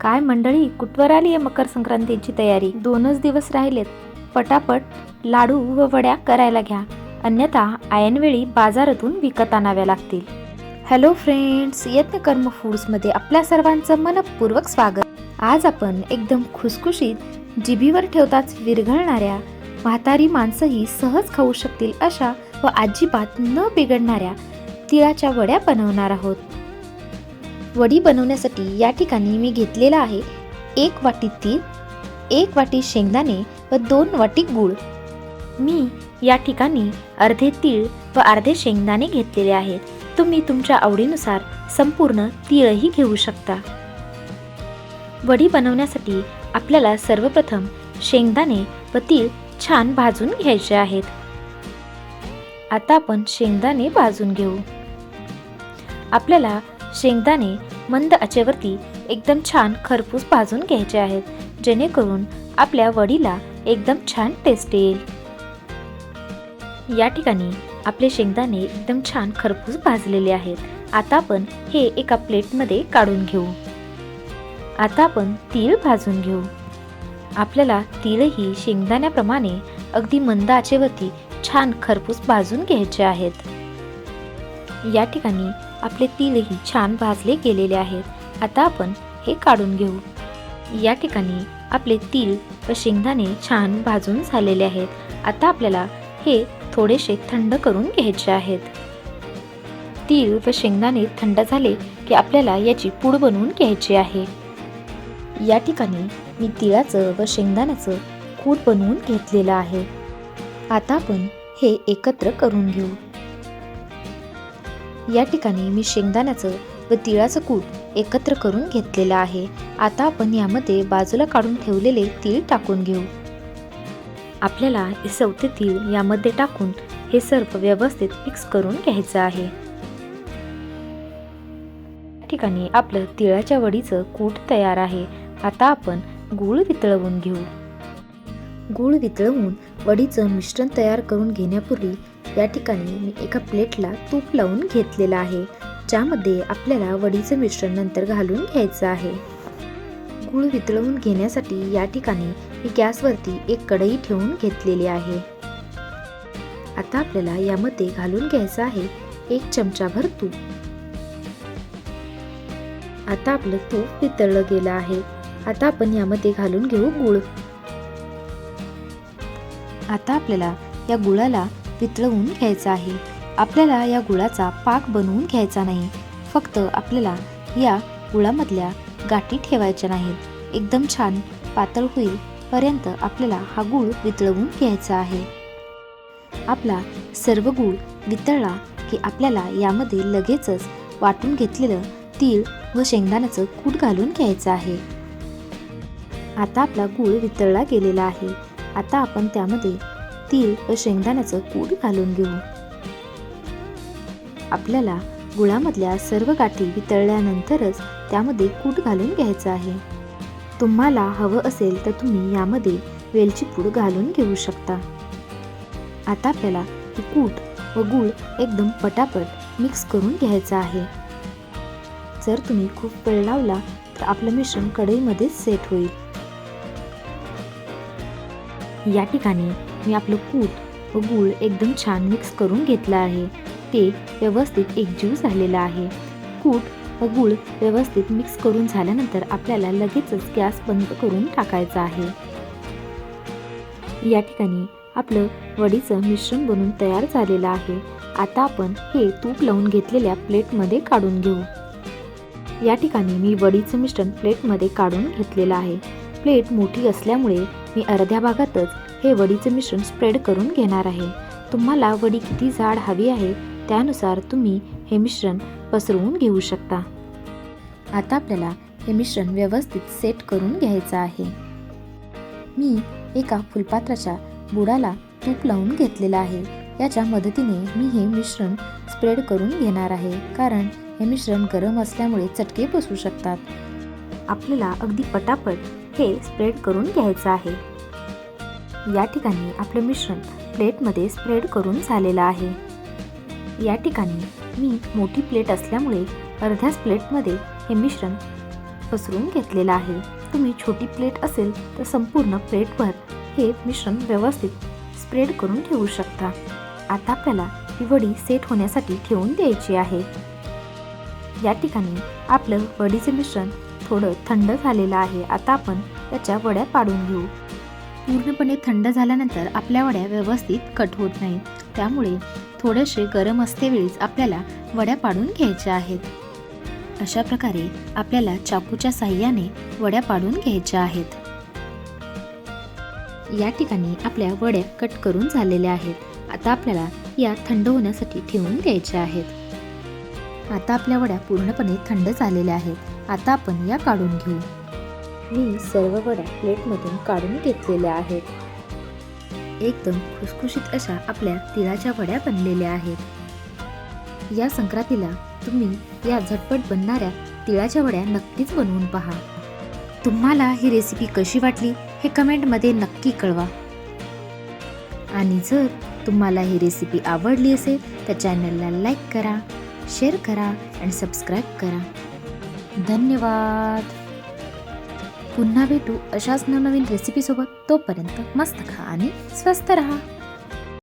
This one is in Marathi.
काय मंडळी कुठवर आली आहे मकर संक्रांतीची तयारी? दोनच दिवस राहिलेत. पटापट लाडू व वड्या करायला घ्या. अन्यथा आयनवेळी बाजारातून विकत आणाव्या लागतील. हॅलो फ्रेंड्स यत्न कर्म फूड्समध्ये आपल्या सर्वांचं मनपूर्वक स्वागत. आज आपण एकदम खुसखुशीत जिभीवर ठेवताच विरघळणाऱ्या म्हातारी माणसंही सहज खाऊ शकतील अशा व अजिबात न बिघडणाऱ्या तिळाच्या वड्या बनवणार आहोत. वडी बनवण्यासाठी या ठिकाणी मी घेतलेला आहे एक वाटी तीळ एक वाटी शेंगदाणे व दोन वाटी गूळ. मी या ठिकाणी अर्धे तीळ व अर्धे शेंगदाणे घेतलेले आहेत. तुम्ही तुमच्या आवडीनुसार संपूर्ण तीळही घेऊ शकता. वडी बनवण्यासाठी आपल्याला सर्वप्रथम शेंगदाणे व तीळ छान भाजून घ्यायचे आहेत. आता आपण शेंगदाणे भाजून घेऊ. आपल्याला शेंगदाणे मंद आचेवरती एकदम छान खरपूस भाजून घ्यायचे आहेत जेणेकरून आपल्या वडीला एकदम छान टेस्ट येईल. या ठिकाणी आपले शेंगदाणे एकदम छान खरपूस भाजलेले आहेत. आता आपण हे एका प्लेटमध्ये काढून घेऊ. आता आपण तीळ भाजून घेऊ. आपल्याला तीळही शेंगदाण्याप्रमाणे अगदी मंद आचेवरती छान खरपूस भाजून घ्यायचे आहेत. या ठिकाणी आपले तीळही छान भाजले गेलेले आहेत. आता आपण हे काढून घेऊ. या ठिकाणी आपले तीळ व शेंगदाणे छान भाजून झालेले आहेत. आता आपल्याला हे थोडेसे थंड करून घ्यायचे आहेत. तीळ व शेंगदाणे थंड झाले की आपल्याला याची पूड बनवून घ्यायची आहे. या ठिकाणी मी तिळाचं व शेंगदाण्याचं कूट बनवून घेतलेलं आहे. आता आपण हे एकत्र करून घेऊ. या ठिकाणी मी शेंगदाण्याचं व तिळाचं कूट एकत्र करून घेतलेलं आहे. आता आपण यामध्ये बाजूला काढून ठेवलेले तीळ टाकून घेऊ. आपल्याला हे चौथे तीळ यामध्ये टाकून हे सर्व व्यवस्थित मिक्स करून घ्यायचं आहे. या ठिकाणी आपलं तिळाच्या वडीचं कूट तयार आहे. आता आपण गूळ वितळवून घेऊ. गूळ वितळवून वडीचं मिश्रण तयार करून घेण्यापूर्वी या ठिकाणी मी एका प्लेटला तूप लावून घेतलेलं आहे ज्यामध्ये आपल्याला वडीचं मिश्रण नंतर घालून घ्यायचं आहे. गूळ वितळवून घेण्यासाठी या ठिकाणी मी गॅसवरती एक कढई ठेवून घेतलेली आहे. आता आपल्याला यामध्ये घालून घ्यायचं आहे एक चमचाभर तूप. आता आपलं तूप वितळलं गेलं आहे. आता आपण यामध्ये घालून घेऊ गूळ. आता आपल्याला या गुळाला वितळवून घ्यायचा आहे. आपल्याला या गुळाचा पाक बनवून घ्यायचा नाही. फक्त आपल्याला या गुळामधल्या गाठी ठेवायच्या नाहीत. एकदम छान पातळ होईलपर्यंत आपल्याला हा गूळ वितळवून घ्यायचा आहे. आपला सर्व गूळ वितळला की आपल्याला यामध्ये लगेचच वाटून घेतलेलं तीळ व शेंगदाण्याचं कूट घालून घ्यायचं आहे. आता आपला गूळ वितळला गेलेला आहे. आता आपण त्यामध्ये तीळ व शेंगदाण्याचं कूट घालून घेऊ. आपल्याला गुळामधल्या सर्व गाठी वितळल्यानंतरच त्यामध्ये कूट घालून घ्यायचं आहे. तुम्हाला हवं असेल तर तुम्ही यामध्ये वेलची पूड घालून घेऊ शकता. आता आपल्याला कूट व गूळ एकदम पटापट मिक्स करून घ्यायचं आहे. जर तुम्ही खूप वेळ लावला तर आपलं मिश्रण कढईमध्येच सेट होईल. या ठिकाणी मी आपलं कूट व गूळ एकदम छान मिक्स करून घेतलं आहे. ते व्यवस्थित एकजीव झालेलं आहे. कूट व गूळ व्यवस्थित मिक्स करून झाल्यानंतर आपल्याला लगेचच गॅस बंद करून टाकायचा आहे. या ठिकाणी आपलं वडीचं मिश्रण बनून तयार झालेलं आहे. आता आपण हे तूप लावून घेतलेल्या प्लेटमध्ये काढून घेऊ. या ठिकाणी मी वडीचं मिश्रण प्लेटमध्ये काढून घेतलेलं आहे. प्लेट मोठी असल्यामुळे मी अर्ध्या भागातच हे वडीचं मिश्रण स्प्रेड करून घेणार आहे. तुम्हाला वडी किती जाड हवी आहे त्यानुसार तुम्ही हे मिश्रण पसरवून घेऊ शकता. आता आपल्याला हे मिश्रण व्यवस्थित सेट करून घ्यायचं आहे. मी एका फुलपात्राच्या बुडाला तूप लावून घेतलेलं आहे. याच्या मदतीने मी हे मिश्रण स्प्रेड करून घेणार आहे कारण हे मिश्रण गरम असल्यामुळे चटके बसू शकतात. आपल्याला अगदी पटापट हे स्प्रेड करून घ्यायचं आहे. या ठिकाणी आपलं मिश्रण प्लेटमध्ये स्प्रेड करून झालेलं आहे. या ठिकाणी मी मोठी प्लेट असल्यामुळे अर्ध्याच प्लेटमध्ये हे मिश्रण पसरून घेतलेलं आहे. तुम्ही छोटी प्लेट असेल तर संपूर्ण प्लेटभर हे मिश्रण व्यवस्थित स्प्रेड करून ठेवू शकता. आता आपल्याला ही वडी सेट होण्यासाठी ठेवून द्यायची आहे. या ठिकाणी आपलं वडीचे मिश्रण थोडं थंड झालेलं आहे. आता आपण त्याच्या वड्या पाडून घेऊ. पूर्णपणे थंड झाल्यानंतर आपल्या वड्या व्यवस्थित कट होत नाहीत त्यामुळे थोडेसे गरम असतेवेळीच आपल्याला वड्या पाडून घ्यायच्या आहेत. अशा प्रकारे आपल्याला चाकूच्या साह्याने वड्या पाडून घ्यायच्या आहेत. या ठिकाणी आपल्या वड्या कट करून झालेल्या आहेत. आता आपल्याला या थंड होण्यासाठी ठेवून द्यायच्या आहेत. आता आपल्या वड्या पूर्णपणे थंड झालेल्या आहेत. आता आपण या काढून घेऊ. मी सर्व वड्या प्लेटमधून काढून घेतलेल्या आहेत. एकदम खुसखुशीत अशा आपल्या तिळाच्या वड्या बनलेल्या आहेत. या संक्रांतीला तुम्ही या झटपट बनणाऱ्या तिळाच्या वड्या नक्कीच बनवून पहा. तुम्हाला ही रेसिपी कशी वाटली हे कमेंटमध्ये नक्की कळवा. आणि जर तुम्हाला ही रेसिपी आवडली असेल तर चॅनलला लाईक करा शेअर करा आणि सबस्क्राईब करा. धन्यवाद! पुन्हा भेटू अशाच नवनवीन रेसिपीसोबत तोपर्यंत मस्त खा आणि स्वस्त रहा.